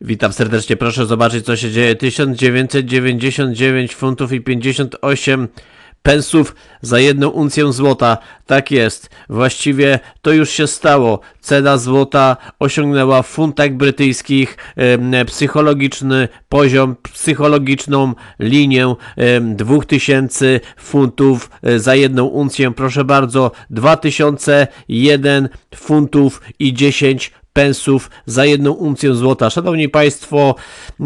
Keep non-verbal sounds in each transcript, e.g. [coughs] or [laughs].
Witam serdecznie, proszę zobaczyć co się dzieje. 1999 funtów i 58 pensów za jedną uncję złota. Tak jest, właściwie to już się stało. Cena złota osiągnęła w funtach brytyjskich psychologiczny poziom, psychologiczną linię em, 2000 funtów e, za jedną uncję. Proszę bardzo, 2001 funtów i 10 pensów za jedną uncję złota. Szanowni Państwo,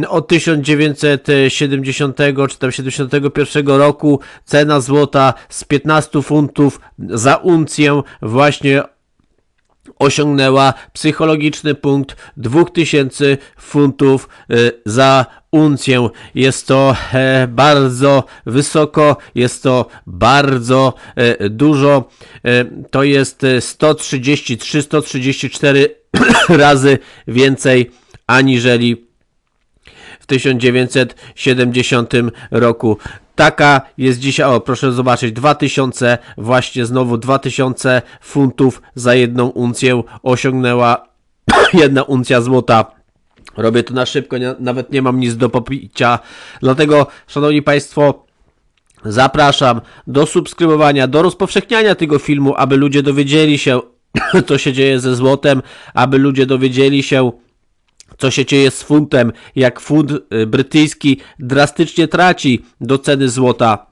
od 1970 czy tam 71 roku cena złota z 15 funtów za uncję właśnie osiągnęła psychologiczny punkt 2000 funtów y, za uncję. Jest to e, bardzo wysoko, jest to bardzo e, dużo. E, to jest e, 133-134 [coughs] razy więcej aniżeli w 1970 roku. Taka jest dzisiaj, o proszę zobaczyć, 2000, właśnie znowu 2000 funtów za jedną uncję osiągnęła [coughs] jedna uncja złota. Robię to na szybko, nie, nawet nie mam nic do popicia. Dlatego, szanowni państwo, zapraszam do subskrybowania, do rozpowszechniania tego filmu, aby ludzie dowiedzieli się, [laughs] co się dzieje ze złotem, aby ludzie dowiedzieli się, co się dzieje z funtem, jak funt y, brytyjski drastycznie traci do ceny złota.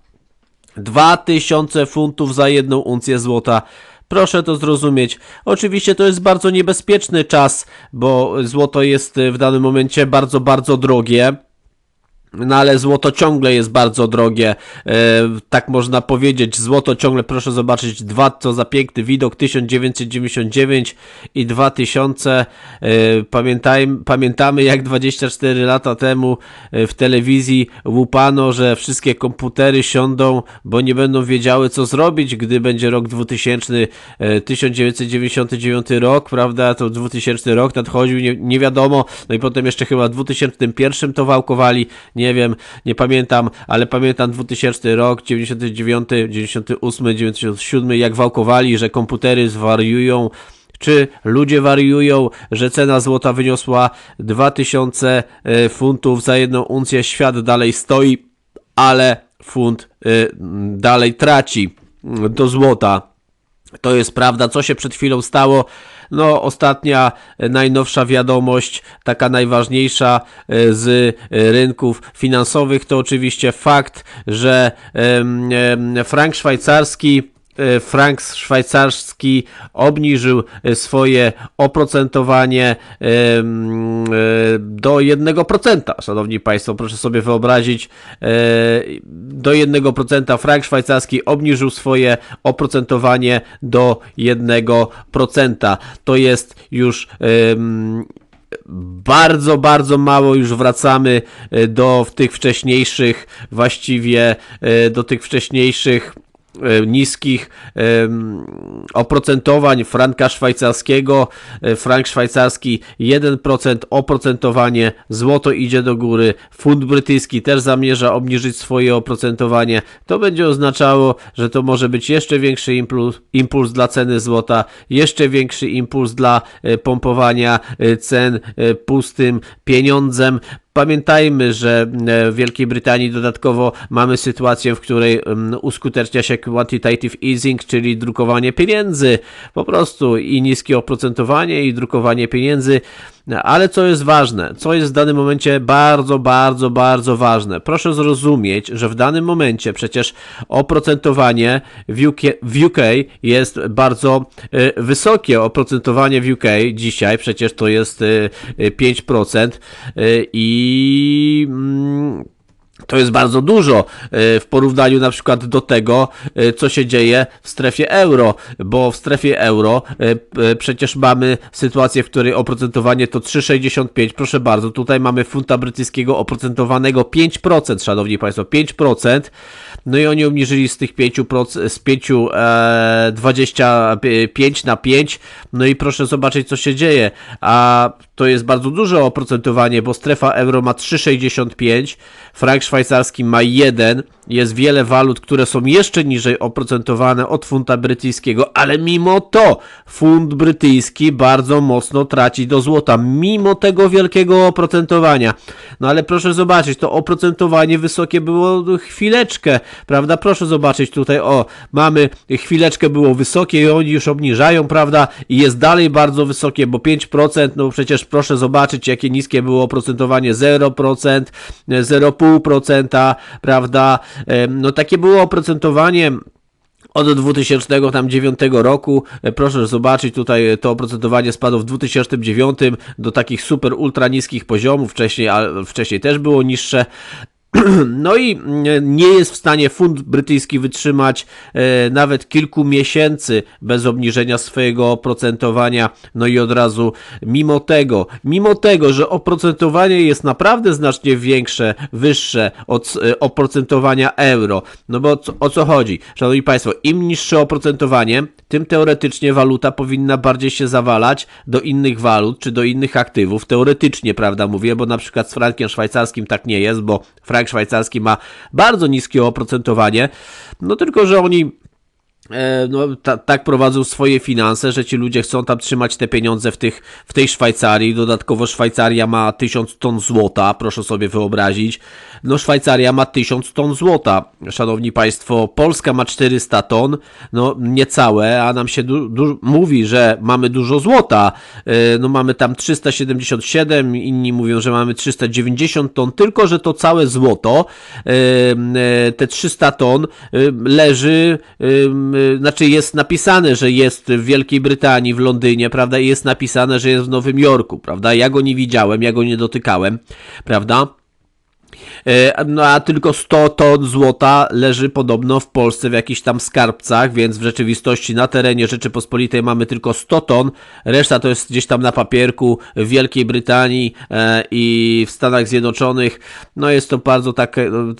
2000 funtów za jedną uncję złota. Proszę to zrozumieć. Oczywiście to jest bardzo niebezpieczny czas, bo złoto jest y, w danym momencie bardzo, bardzo drogie. No ale złoto ciągle jest bardzo drogie, e, tak można powiedzieć. Złoto ciągle, proszę zobaczyć, dwa to za piękny widok 1999 i 2000. E, pamiętaj, pamiętamy jak 24 lata temu e, w telewizji łupano, że wszystkie komputery siądą, bo nie będą wiedziały co zrobić, gdy będzie rok 2000, e, 1999 rok, prawda? To 2000 rok nadchodził, nie, nie wiadomo. No i potem jeszcze chyba w 2001 to wałkowali nie wiem, nie pamiętam, ale pamiętam 2000 rok, 99, 98, 97, jak wałkowali, że komputery zwariują, czy ludzie wariują, że cena złota wyniosła 2000 e, funtów za jedną uncję, świat dalej stoi, ale funt e, dalej traci. Do złota. To jest prawda, co się przed chwilą stało. No, ostatnia, e, najnowsza wiadomość, taka najważniejsza e, z e, rynków finansowych, to oczywiście fakt, że frank szwajcarski frank szwajcarski obniżył e, swoje oprocentowanie e, do 1%. Szanowni Państwo, proszę sobie wyobrazić, e, do 1% frank szwajcarski obniżył swoje oprocentowanie do 1%. To jest już bardzo, bardzo mało już wracamy e, do tych wcześniejszych, właściwie e, do tych wcześniejszych e, niskich em, oprocentowań franka szwajcarskiego. E, Frank szwajcarski 1% oprocentowanie, złoto idzie do góry, funt brytyjski też zamierza obniżyć swoje oprocentowanie. To będzie oznaczało, że to może być jeszcze większy impuls, impuls dla ceny złota, jeszcze większy impuls dla e, pompowania e, cen e, pustym pieniądzem. Pamiętajmy, że e, w Wielkiej Brytanii dodatkowo mamy sytuację, w której mm, uskutecznia się quantitative easing, czyli drukowanie pieniędzy. Po prostu i niskie oprocentowanie, i drukowanie pieniędzy. Ale co jest ważne, co jest w danym momencie bardzo, bardzo, bardzo ważne. Proszę zrozumieć, że w danym momencie przecież oprocentowanie w UK, w UK jest bardzo e, wysokie. Oprocentowanie w UK dzisiaj przecież to jest e, e, 5% e, i. to jest bardzo dużo e, w porównaniu na przykład do tego, e, co się dzieje w strefie euro, bo w strefie euro e, przecież mamy sytuację, w której oprocentowanie to 3,65. Proszę bardzo, tutaj mamy funta brytyjskiego oprocentowanego 5%, szanowni państwo, 5%. No i oni obniżyli z tych 5%, z 5 e, 25 na 5. No i proszę zobaczyć, co się dzieje. A to jest bardzo duże oprocentowanie, bo strefa euro ma 3,65, frank szwajcarski ma 1, jest wiele walut, które są jeszcze niżej oprocentowane od funta brytyjskiego, ale mimo to funt brytyjski bardzo mocno traci do złota, mimo tego wielkiego oprocentowania. No ale proszę zobaczyć, to oprocentowanie wysokie było chwileczkę, prawda? Proszę zobaczyć tutaj, o, mamy chwileczkę było wysokie i oni już obniżają, prawda? I jest dalej bardzo wysokie, bo 5%, no przecież proszę zobaczyć, jakie niskie było oprocentowanie 0%, 0,5%, prawda? Em, No takie było oprocentowanie od 2009 roku. E, Proszę zobaczyć, tutaj to oprocentowanie spadło w 2009 do takich super ultra niskich poziomów. Wcześniej, a wcześniej też było niższe. [clears throat] No i mm, nie jest w stanie fund brytyjski wytrzymać e, nawet kilku miesięcy bez obniżenia swojego oprocentowania. No i od razu, mimo tego, mimo tego, że oprocentowanie jest naprawdę znacznie większe, wyższe od e, oprocentowania euro. No bo o co chodzi? Szanowni Państwo, im niższe oprocentowanie, tym teoretycznie waluta powinna bardziej się zawalać do innych walut czy do innych aktywów. Teoretycznie, prawda, mówię, bo na przykład z frankiem szwajcarskim tak nie jest, bo frank szwajcarski ma bardzo niskie oprocentowanie. No tylko, że oni no, ta, tak prowadzą swoje finanse, że ci ludzie chcą tam trzymać te pieniądze w, tych, w tej Szwajcarii. Dodatkowo Szwajcaria ma 1000 ton złota, proszę sobie wyobrazić. No Szwajcaria ma 1000 ton złota, szanowni państwo. Polska ma 400 ton, no niecałe, a nam się mówi, że mamy dużo złota. E, no mamy tam 377, inni mówią, że mamy 390 ton, tylko że to całe złoto, e, e, te 300 ton e, leży, e, znaczy jest napisane, że jest w Wielkiej Brytanii, w Londynie, prawda? I jest napisane, że jest w Nowym Jorku, prawda? Ja go nie widziałem, ja go nie dotykałem, prawda? E, No a tylko 100 ton złota leży podobno w Polsce w jakichś tam skarbcach, więc w rzeczywistości na terenie Rzeczypospolitej mamy tylko 100 ton, reszta to jest gdzieś tam na papierku w Wielkiej Brytanii e, i w Stanach Zjednoczonych. No jest to bardzo to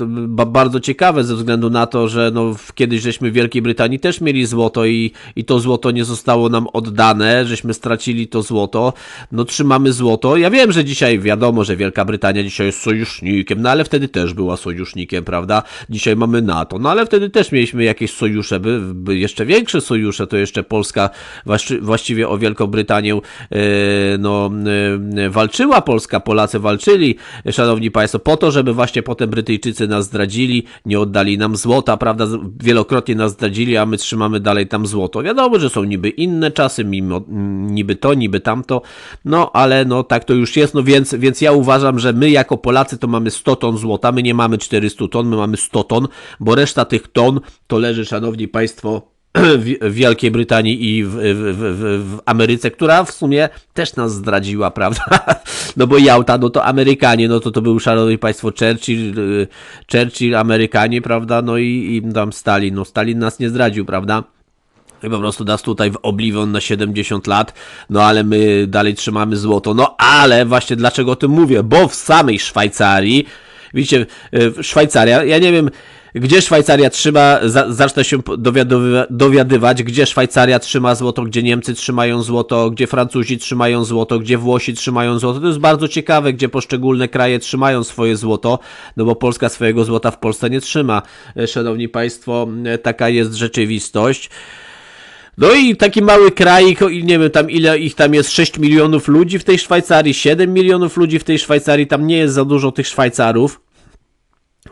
ba- bardzo ciekawe ze względu na to, że no w- kiedyś żeśmy w Wielkiej Brytanii też mieli złoto i, i to złoto nie zostało nam oddane, żeśmy stracili to złoto. No trzymamy złoto. Ja wiem, że dzisiaj wiadomo, że Wielka Brytania dzisiaj jest sojusznikiem, no ale wtedy też była sojusznikiem, prawda? Dzisiaj mamy NATO, no ale wtedy też mieliśmy jakieś sojusze, by, by jeszcze większe sojusze, to jeszcze Polska właści- właściwie o Wielką Brytanię e, no, e, walczyła, Polska, Polacy walczyli, szanowni państwo, po to, żeby właśnie potem Brytyjczycy nas zdradzili, nie oddali nam złota, prawda? Wielokrotnie nas zdradzili, a my trzymamy dalej tam złoto. Wiadomo, że są niby inne czasy, mimo, niby to, niby tamto, no ale no tak to już jest, no więc, więc ja uważam, że my jako Polacy to mamy 100 ton złota, my nie mamy 400 ton, my mamy 100 ton, bo reszta tych ton to leży, szanowni państwo, [clears throat] w Wielkiej Brytanii i w, w, w, w, Ameryce, która w sumie też nas zdradziła, [laughs] prawda? No bo Jałta, no to Amerykanie, no to to był, szanowni państwo, Churchill, y, Churchill, Amerykanie, prawda? No i, i tam Stalin, no Stalin nas nie zdradził, prawda? I po prostu nas tutaj w obliwion na 70 lat, no ale my dalej trzymamy złoto. No ale właśnie dlaczego o tym mówię? Bo w samej Szwajcarii, widzicie, y, Szwajcaria, ja nie wiem, gdzie Szwajcaria trzyma, za, zacznę się dowiadywa- dowiadywać, gdzie Szwajcaria trzyma złoto, gdzie Niemcy trzymają złoto, gdzie Francuzi trzymają złoto, gdzie Włosi trzymają złoto. To jest bardzo ciekawe, gdzie poszczególne kraje trzymają swoje złoto, no bo Polska swojego złota w Polsce nie trzyma. E, Szanowni Państwo, e, taka jest rzeczywistość. No i taki mały kraj, nie wiem tam ile ich tam jest, 6 milionów ludzi w tej Szwajcarii, 7 milionów ludzi w tej Szwajcarii, tam nie jest za dużo tych Szwajcarów.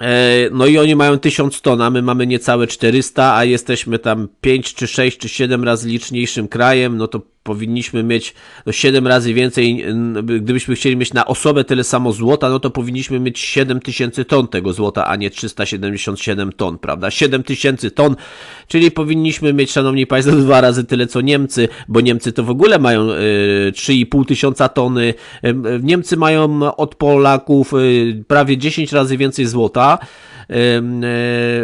E, No i oni mają 1000 ton, a my mamy niecałe 400, a jesteśmy tam 5 czy 6 czy 7 razy liczniejszym krajem, no to powinniśmy mieć no 7 razy więcej, gdybyśmy chcieli mieć na osobę tyle samo złota, no to powinniśmy mieć 7000 ton tego złota, a nie 377 ton, prawda? 7000 ton, czyli powinniśmy mieć, szanowni państwo, [laughs] dwa razy tyle co Niemcy, bo Niemcy to w ogóle mają y, 3,5 tysiąca tony, Y, Niemcy mają od Polaków y, prawie 10 razy więcej złota, e,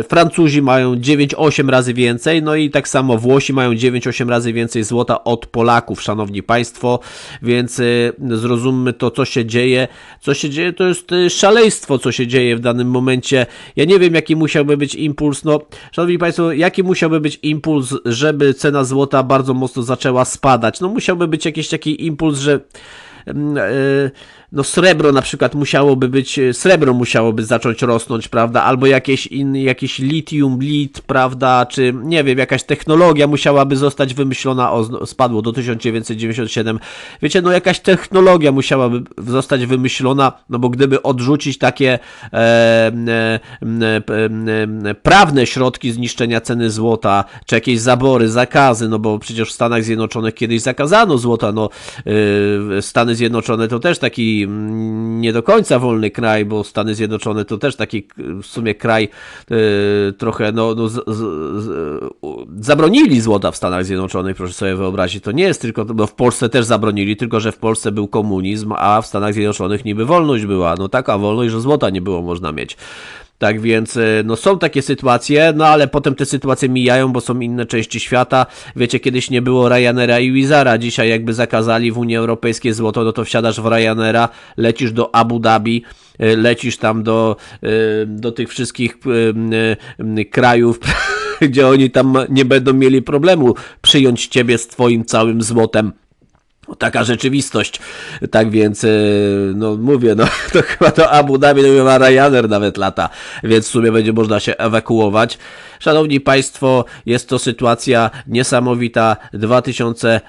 Francuzi mają 9-8 razy więcej, no i tak samo Włosi mają 9-8 razy więcej złota od Polaków, szanowni państwo, więc e, zrozummy to, co się dzieje. Co się dzieje, to jest e, szaleństwo, co się dzieje w danym momencie. Ja nie wiem, jaki musiałby być impuls, no, szanowni państwo, jaki musiałby być impuls, żeby cena złota bardzo mocno zaczęła spadać? No, musiałby być jakiś taki impuls, że. e, no srebro na przykład musiałoby być, e, srebro musiałoby zacząć rosnąć, prawda, albo jakieś inny, jakiś litium, lit, prawda, czy nie wiem, jakaś technologia musiałaby zostać wymyślona, o, spadło do 1997, wiecie, no jakaś technologia musiałaby zostać wymyślona, no bo gdyby odrzucić takie e, e, e, prawne środki zniszczenia ceny złota, czy jakieś zabory, zakazy, no bo przecież w Stanach Zjednoczonych kiedyś zakazano złota, no e, Stany Zjednoczone to też taki nie do końca wolny kraj, bo Stany Zjednoczone to też taki w sumie kraj e, trochę, no, no z, z, z, zabronili złota w Stanach Zjednoczonych, proszę sobie wyobrazić, to nie jest tylko, bo w Polsce też zabronili, tylko że w Polsce był komunizm, a w Stanach Zjednoczonych niby wolność była, no taka wolność, że złota nie było można mieć. Tak więc no są takie sytuacje, no ale potem te sytuacje mijają, bo są inne części świata. Wiecie, kiedyś nie było Ryanaira i Wizara, dzisiaj jakby zakazali w Unii Europejskiej złoto, no to wsiadasz w Ryanaira, lecisz do Abu Dhabi, lecisz tam do, do tych wszystkich krajów, [laughs] gdzie oni tam nie będą mieli problemu przyjąć ciebie z twoim całym złotem. Taka rzeczywistość. Tak więc, no mówię, no [laughs] to chyba to Abu Dhabi, no ma Ryanair nawet lata, więc w sumie będzie można się ewakuować. Szanowni Państwo, jest to sytuacja niesamowita. 2000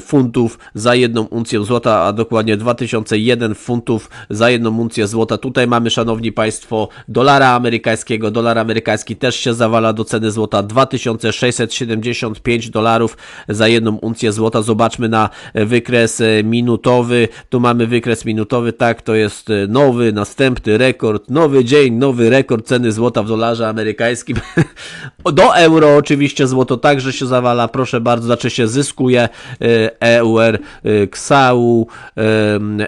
funtów za jedną uncję złota, a dokładnie 2001 funtów za jedną uncję złota. Tutaj mamy, Szanowni Państwo, dolara amerykańskiego. Dolar amerykański też się zawala do ceny złota. 2675 dolarów za jedną uncję złota. Zobaczmy na wykres minutowy. Tu mamy wykres minutowy, tak, to jest nowy, następny rekord, nowy dzień, nowy rekord ceny złota w dolarze amerykańskim. [laughs] Do euro oczywiście złoto także się zawala, proszę bardzo, znaczy się zyskuje EUR, KSAU,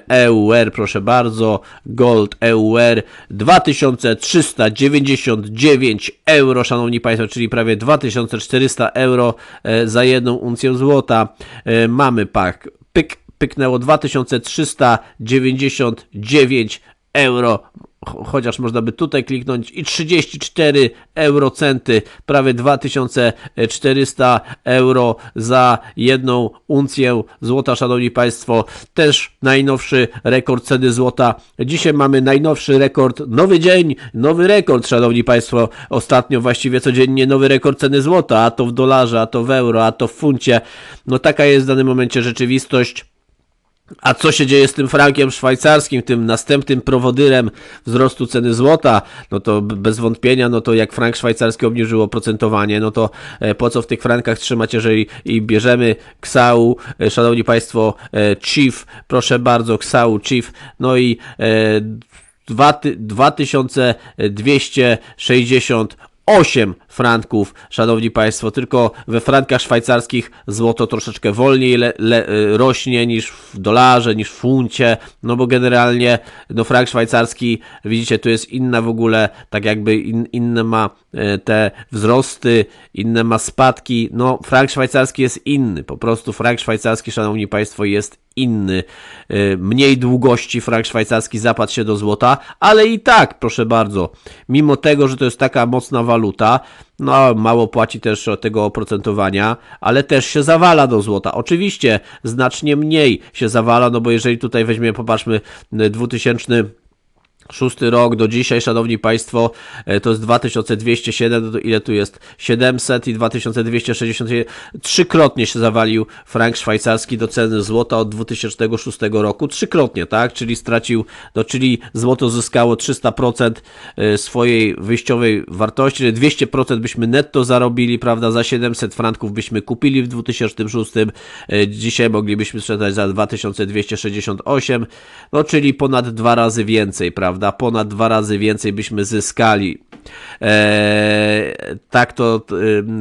EUR, proszę bardzo, Gold EUR 2399 euro, szanowni państwo, czyli prawie 2400 euro e, za jedną uncję złota. E, mamy pak, pyk, pyknęło 2399 euro chociaż można by tutaj kliknąć i 34 eurocenty, prawie 2400 euro za jedną uncję złota, szanowni państwo, też najnowszy rekord ceny złota. Dzisiaj mamy najnowszy rekord, nowy dzień, nowy rekord, szanowni państwo, ostatnio właściwie codziennie nowy rekord ceny złota, a to w dolarze, a to w euro, a to w funcie. No taka jest w danym momencie rzeczywistość. A co się dzieje z tym frankiem szwajcarskim, tym następnym prowodyrem wzrostu ceny złota? No to bez wątpienia, no to jak frank szwajcarski obniżyło procentowanie, no to e, po co w tych frankach trzymać, jeżeli i bierzemy KSAU, e, szanowni państwo, e, Chief, proszę bardzo, KSAU, Chief, no i 2260 8 franków, szanowni państwo, tylko we frankach szwajcarskich złoto troszeczkę wolniej le, le, rośnie niż w dolarze, niż w funcie, no bo generalnie no frank szwajcarski, widzicie, tu jest inna w ogóle, tak jakby in, inne ma e, te wzrosty, inne ma spadki, no frank szwajcarski jest inny, po prostu frank szwajcarski, szanowni państwo, jest inny, e, mniej długości frank szwajcarski zapadł się do złota, ale i tak, proszę bardzo, mimo tego, że to jest taka mocna waluta, no mało płaci też od tego oprocentowania, ale też się zawala do złota. Oczywiście znacznie mniej się zawala, no bo jeżeli tutaj weźmiemy, popatrzmy, 2000 Szósty rok do dzisiaj, szanowni państwo, e, to jest 2207, no to ile tu jest? 700 i 2261. Trzykrotnie się zawalił frank szwajcarski do ceny złota od 2006 roku. Trzykrotnie, tak? Czyli stracił, no, czyli złoto zyskało 300% e, swojej wyjściowej wartości, czyli 200% byśmy netto zarobili, prawda? Za 700 franków byśmy kupili w 2006. E, dzisiaj moglibyśmy sprzedać za 2268, no czyli ponad dwa razy więcej, prawda? Prawda? Ponad dwa razy więcej byśmy zyskali. Eee, tak to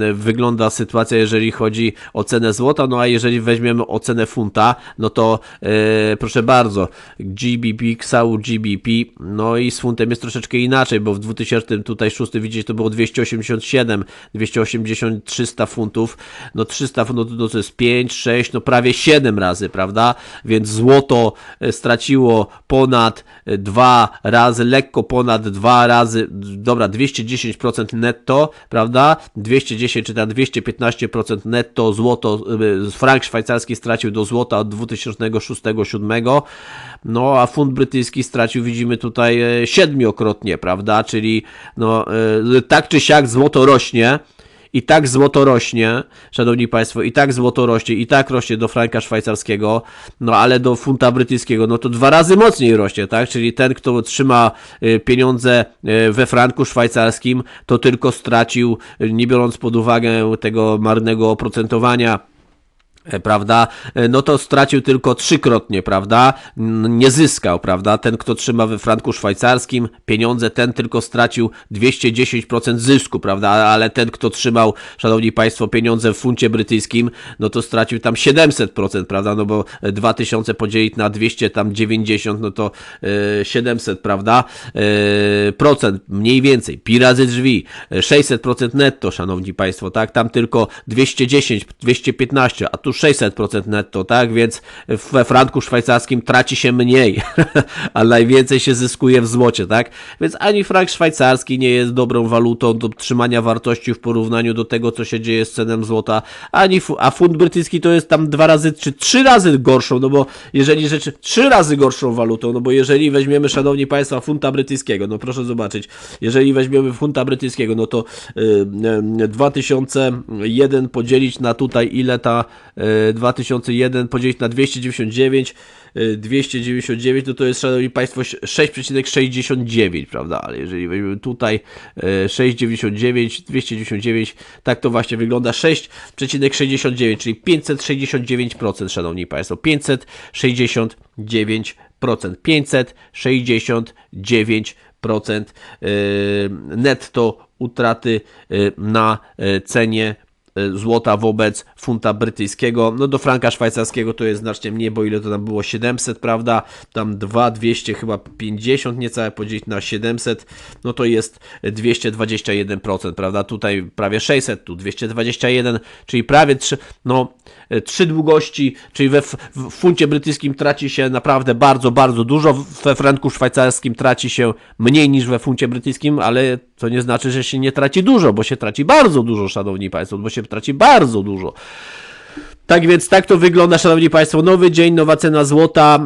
e, wygląda sytuacja, jeżeli chodzi o cenę złota. No a jeżeli weźmiemy ocenę funta, no to e, proszę bardzo, GBP, XAU GBP, no i z funtem jest troszeczkę inaczej, bo w 2000 tutaj 6 widzicie to było 287, 280, 300 funtów, no 300 funtów no to jest 5, 6, no prawie 7 razy, prawda? Więc złoto e, straciło ponad 2 razy, lekko ponad dwa razy, dobra, 210% netto, prawda? 210 czy tam 215% netto złoto, y, frank szwajcarski stracił do złota od 2006-2007, no a funt brytyjski stracił, widzimy tutaj e, siedmiokrotnie, prawda? Czyli no, e, tak czy siak złoto rośnie, i tak złoto rośnie, szanowni państwo, i tak złoto rośnie, i tak rośnie do franka szwajcarskiego, no ale do funta brytyjskiego, no to dwa razy mocniej rośnie, tak? Czyli ten, kto trzyma y, pieniądze y, we franku szwajcarskim, to tylko stracił, y, nie biorąc pod uwagę tego marnego oprocentowania prawda, e, no to stracił tylko trzykrotnie, prawda, nie zyskał, prawda, ten kto trzyma we franku szwajcarskim pieniądze, ten tylko stracił 210% zysku, prawda, ale ten kto trzymał, szanowni państwo, pieniądze w funcie brytyjskim, no to stracił tam 700%, prawda, no bo 2000 podzielić na 200, tam 90, no to 700, prawda, procent, mniej więcej, pi razy drzwi, 600% netto, szanowni państwo, tak, tam tylko 210, 215, a tu 600% netto, tak? Więc we franku szwajcarskim traci się mniej, [laughs] a najwięcej się zyskuje w złocie, tak? Więc ani frank szwajcarski nie jest dobrą walutą do trzymania wartości w porównaniu do tego, co się dzieje z cenem złota, ani a funt brytyjski to jest tam dwa razy czy trzy razy gorszą, no bo jeżeli rzeczy trzy razy gorszą walutą, no bo jeżeli weźmiemy, szanowni państwo, funta brytyjskiego, no proszę zobaczyć, jeżeli weźmiemy funta brytyjskiego, no to yy, 2001 podzielić na tutaj ile ta yy, 2001 podzielić na 299, 299, no to jest, szanowni państwo, 6,69, prawda? Ale jeżeli weźmiemy tutaj 6,99, 299, tak to właśnie wygląda. 6,69, czyli 569%, szanowni państwo, 569%, 569% netto utraty na cenie E, złota wobec funta brytyjskiego. No do franka szwajcarskiego to jest znacznie mniej, bo ile to tam było 700, prawda? Tam 200 chyba 50 niecałe podzielić na 700, no to jest 221%, prawda? Tutaj prawie 600, tu 221, czyli prawie 3, no E, trzy długości, czyli we w funcie brytyjskim traci się naprawdę bardzo, bardzo dużo, we franku szwajcarskim traci się mniej niż we funcie brytyjskim, ale to nie znaczy, że się nie traci dużo, bo się traci bardzo dużo, szanowni państwo, bo się traci bardzo dużo. Tak więc tak to wygląda, szanowni państwo. Nowy dzień, nowa cena złota.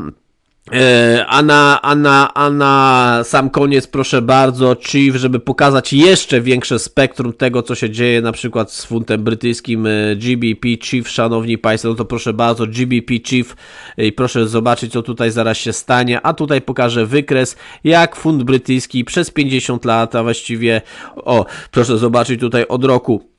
E, a na, a, na, a na sam koniec, proszę bardzo, Chief, żeby pokazać jeszcze większe spektrum tego, co się dzieje na przykład z funtem brytyjskim e, GBP Chief, szanowni państwo, no to proszę bardzo, GBP Chief e, i proszę zobaczyć, co tutaj zaraz się stanie, a tutaj pokażę wykres, jak funt brytyjski przez 50 lat, a właściwie, o, proszę zobaczyć tutaj od roku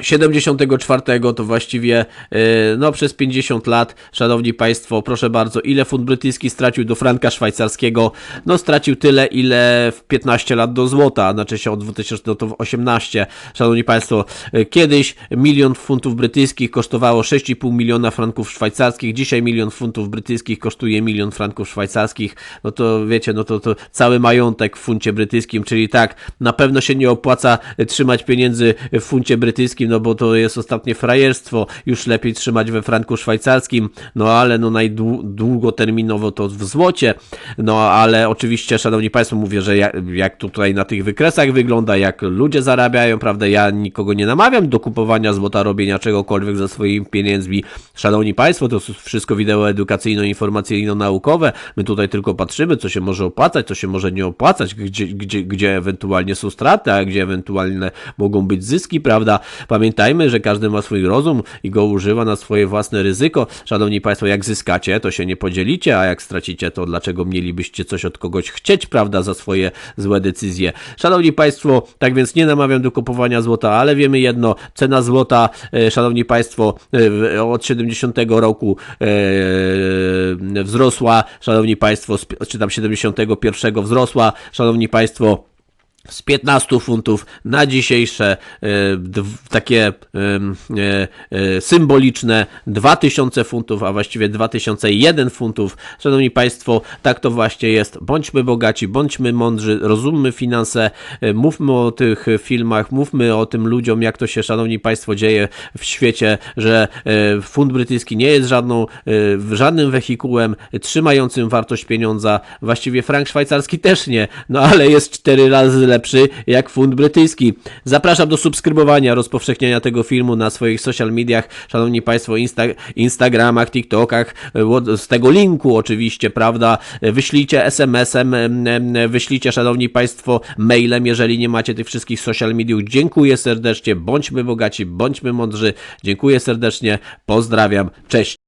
74 to właściwie e, no przez 50 lat, szanowni państwo, proszę bardzo, ile funt brytyjski stracił do franka szwajcarskiego? No stracił tyle, ile w 15 lat do złota, znaczy się od 2018. Szanowni państwo, e, kiedyś milion funtów brytyjskich kosztowało 6,5 miliona franków szwajcarskich, dzisiaj milion funtów brytyjskich kosztuje milion franków szwajcarskich. No to wiecie, no to, to cały majątek w funcie brytyjskim, czyli tak, na pewno się nie opłaca trzymać pieniędzy w funcie brytyjskim, no bo to jest ostatnie frajerstwo, już lepiej trzymać we franku szwajcarskim, no ale no najdługoterminowo to w złocie, no ale oczywiście, szanowni państwo, mówię, że jak, jak tutaj na tych wykresach wygląda, jak ludzie zarabiają, prawda, ja nikogo nie namawiam do kupowania złota, robienia czegokolwiek za swoimi pieniędzmi, szanowni państwo, to wszystko wideo edukacyjno-informacyjno-naukowe, my tutaj tylko patrzymy, co się może opłacać, co się może nie opłacać, gdzie, gdzie, gdzie ewentualnie są straty, a gdzie ewentualne mogą być zyski, prawda, Pamiętajmy, że każdy ma swój rozum i go używa na swoje własne ryzyko. Szanowni Państwo, jak zyskacie, to się nie podzielicie, a jak stracicie, to dlaczego mielibyście coś od kogoś chcieć, prawda, za swoje złe decyzje. Szanowni Państwo, tak więc nie namawiam do kupowania złota, ale wiemy jedno, cena złota, e, Szanowni Państwo, e, od 70 roku e, wzrosła, Szanowni Państwo, czy tam 71 wzrosła, Szanowni Państwo, z 15 funtów na dzisiejsze e, takie e, e, symboliczne 2000 funtów, a właściwie 2001 funtów. Szanowni Państwo, tak to właśnie jest. Bądźmy bogaci, bądźmy mądrzy, rozummy finanse, mówmy o tych filmach, mówmy o tym ludziom, jak to się, Szanowni Państwo, dzieje w świecie, że funt brytyjski nie jest żadną, żadnym wehikułem trzymającym wartość pieniądza. Właściwie frank szwajcarski też nie, no ale jest cztery razy lepszy jak funt brytyjski. Zapraszam do subskrybowania, rozpowszechniania tego filmu na swoich social mediach, szanowni państwo, insta Instagramach, TikTokach, z tego linku oczywiście, prawda? Wyślijcie SMS-em, em, em, wyślijcie, szanowni państwo, mailem, jeżeli nie macie tych wszystkich social mediów. Dziękuję serdecznie, bądźmy bogaci, bądźmy mądrzy. Dziękuję serdecznie, pozdrawiam, cześć.